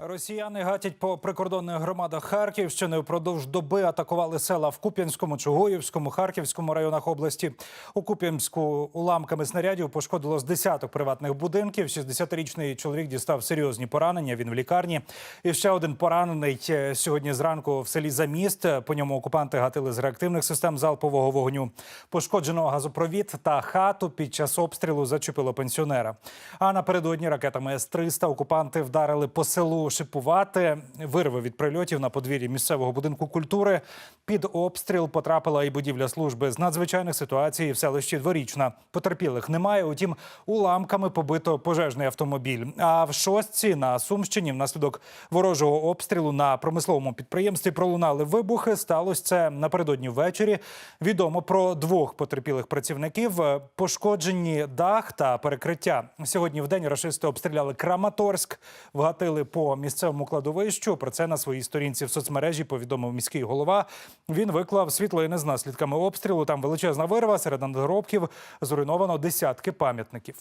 Росіяни гатять по прикордонних громадах Харківщини. Впродовж доби атакували села в Куп'янському, Чугуївському, Харківському районах області. У Куп'янську уламками снарядів пошкодило з десяток приватних будинків. 60-річний чоловік дістав серйозні поранення. Він в лікарні. І ще один поранений е, сьогодні зранку в селі Заміст. По ньому окупанти гатили з реактивних систем залпового вогню. Пошкоджено газопровід та хату під час обстрілу зачепило пенсіонера. А напередодні ракетами С-300 окупанти вдарили по селу Шипувати. Вирви від прильотів на подвір'ї місцевого будинку культури. Під обстріл потрапила і будівля служби з надзвичайних ситуацій в селищі Дворічна. Потерпілих немає. Утім, уламками побито пожежний автомобіль. А в шостці на Сумщині внаслідок ворожого обстрілу на промисловому підприємстві пролунали вибухи. Сталося це напередодні ввечері. Відомо про двох потерпілих працівників. Пошкоджені дах та перекриття. Сьогодні в день рашисти обстріляли Краматорськ, вгатили по місцевому кладовищу. Про це на своїй сторінці в соцмережі повідомив міський голова. Він виклав світлини з наслідками обстрілу. Там величезна вирва серед надгробків зруйновано десятки пам'ятників.